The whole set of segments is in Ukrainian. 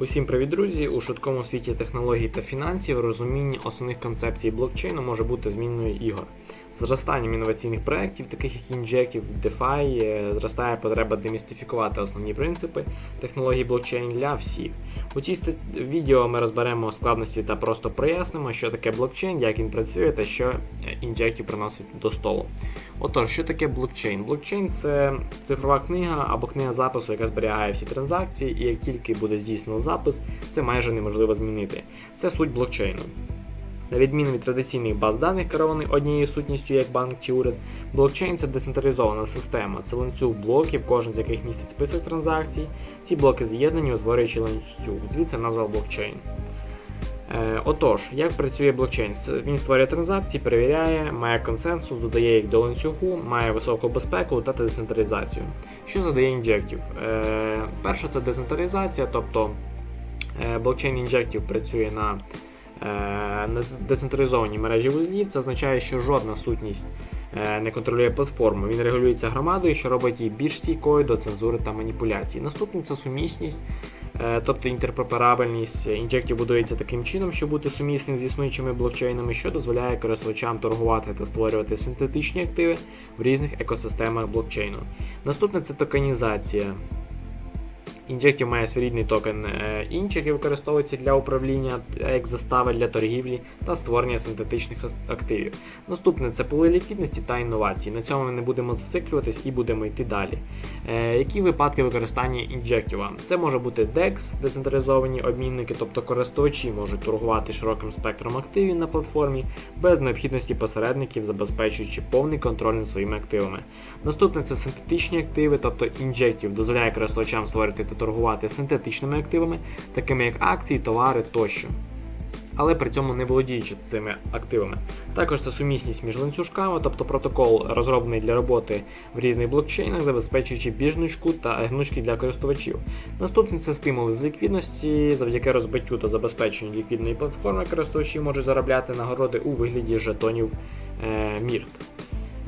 Усім привіт, друзі! У швидкому світі технологій та фінансів розуміння основних концепцій блокчейну може бути змінною ігор. Зростанням інноваційних проєктів, таких як Injective, DeFi, е, зростає потреба демістифікувати основні принципи технологій блокчейн для всіх. У цій відео ми розберемо складності та просто прояснимо, що таке блокчейн, як він працює та що е, приносить до столу. Отож, що таке блокчейн? Блокчейн це цифрова книга або книга запису, яка зберігає всі транзакції, і як тільки буде здійснено запис, це майже неможливо змінити. Це суть блокчейну. На відміну від традиційних баз даних, керованих однією сутністю, як банк чи уряд, блокчейн це децентралізована система, це ланцюг блоків, кожен з яких містить список транзакцій. Ці блоки з'єднані, утворюючи ланцюг. Звідси назва блокчейн. Е, отож, як працює блокчейн? Він створює транзакції, перевіряє, має консенсус, додає їх до ланцюгу, має високу безпеку та децентралізацію. Що задає Injective? Е, перше це децентралізація, тобто е, блокчейн Injective працює на децентралізованій мережі вузлів. Це означає, що жодна сутність е, не контролює платформу. Він регулюється громадою, що робить її більш стійкою до цензури та маніпуляцій. Наступне це сумісність. Е, Тобто інтерпреперабельність інжектів будується таким чином, щоб бути сумісним з існуючими блокчейнами, що дозволяє користувачам торгувати та створювати синтетичні активи в різних екосистемах блокчейну. Наступне це токенізація. Injective має своєрідний токен е, який використовується для управління як застави для торгівлі та створення синтетичних активів. Наступне це поли ліквідності та інновації. На цьому ми не будемо зациклюватись і будемо йти далі. Е, які випадки використання Injective? Це може бути DEX, децентралізовані обмінники, тобто користувачі можуть торгувати широким спектром активів на платформі без необхідності посередників, забезпечуючи повний контроль над своїми активами. Наступне це синтетичні активи, тобто Injective дозволяє користувачам створити торгувати синтетичними активами, такими як акції, товари тощо. Але при цьому не володіючи цими активами. Також це сумісність між ланцюжками, тобто протокол розроблений для роботи в різних блокчейнах, забезпечуючи більш та гнучки для користувачів. Наступне це стимули з ліквідності, завдяки розбиттю та забезпеченню ліквідної платформи користувачі можуть заробляти нагороди у вигляді жетонів е, MIRT.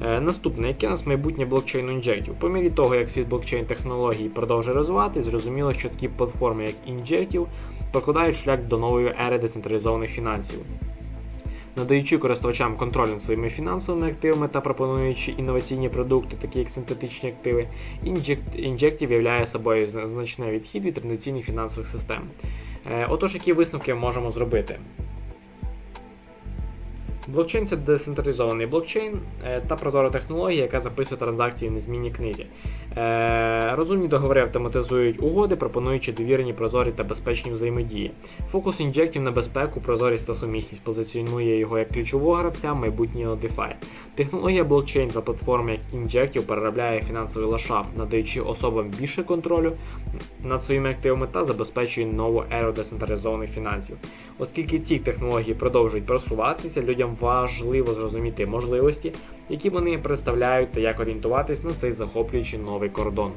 Е, Наступне, яке у нас майбутнє блокчейну Injective? По мірі того, як світ блокчейн технологій продовжує розвиватись, зрозуміло, що такі платформи, як Injective, прокладають шлях до нової ери децентралізованих фінансів. Надаючи користувачам контроль над своїми фінансовими активами та пропонуючи інноваційні продукти, такі як синтетичні активи, Injective являє собою значний відхід від традиційних фінансових систем. Е, Отож, які висновки можемо зробити? Блокчейн це децентралізований блокчейн е, та прозора технологія, яка записує транзакції в незмінній книзі. Е, Розумні договори автоматизують угоди, пропонуючи довірені, прозорі та безпечні взаємодії. Фокус інжектів на безпеку, прозорість та сумісність позиціонує його як ключового гравця майбутнього DeFi. Технологія блокчейн та платформи як Injective переробляє фінансовий ландшафт, надаючи особам більше контролю над своїми активами та забезпечує нову еру децентралізованих фінансів. Оскільки ці технології продовжують просуватися, людям важливо зрозуміти можливості, які вони представляють та як орієнтуватись на цей захоплюючий новий кордон.